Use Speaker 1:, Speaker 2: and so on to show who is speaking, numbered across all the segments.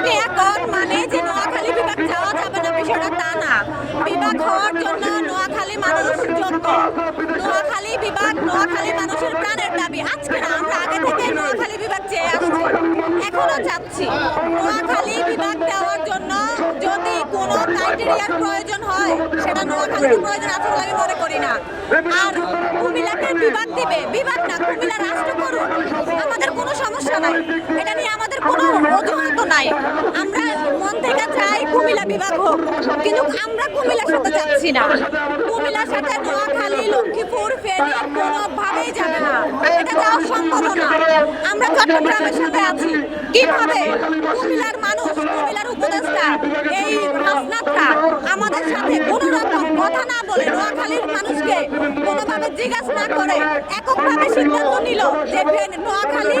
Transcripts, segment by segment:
Speaker 1: মানে বিভাগীকরণ মানে যে নোয়াখালী বিভাগ যাওয়া যাবে না বিষয়টা তা না। বিভাগ হওয়ার জন্য নোয়াখালী মানুষ যোগ্য নোয়াখালী বিভাগ নোয়াখালী মানুষের প্রাণের দাবি। আজকে না, আমরা আগে থেকে নোয়াখালী বিভাগ চেয়ে আসছি। এখনও চাচ্ছি নোয়াখালী বিভাগ দেওয়ার জন্য যদি কোনো ক্রাইটেরিয়ার প্রয়োজন হয়, সেটা নোয়াখালীর প্রয়োজন আছে বলে মনে করি না। আর কুমিল্লাকে বিভাগ দিবে। বিভাগ না, কুমিল্লা রাষ্ট্র করুন আমাদের কোনো সমস্যা নাই। এটা নাই। আমরা মন থেকে চাই কুমিল্লা বিভাগ হোক, কিন্তু আমরা কুমিল্লার সাথে যাচ্ছি না। কুমিল্লার সাথে নোয়াখালী, লক্ষ্মীপুর, ফেনী কোনোভাবেই যাবে না। এটা যাওয়া সম্ভব না আমরা চট্টগ্রামের সাথে আছি। কীভাবে? কুমিল্লার মানুষ, কুমিল্লার উপদেষ্টা, এই হাসনাতরা আমাদের সাথে কোনো রকম কথা না বলে নোয়াখালীর মানুষকে কোনোভাবে জিজ্ঞাসা না করে, এককভাবে সিদ্ধান্ত নিল যে নোয়াখালী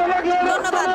Speaker 1: থাকবে ধন্যবাদ।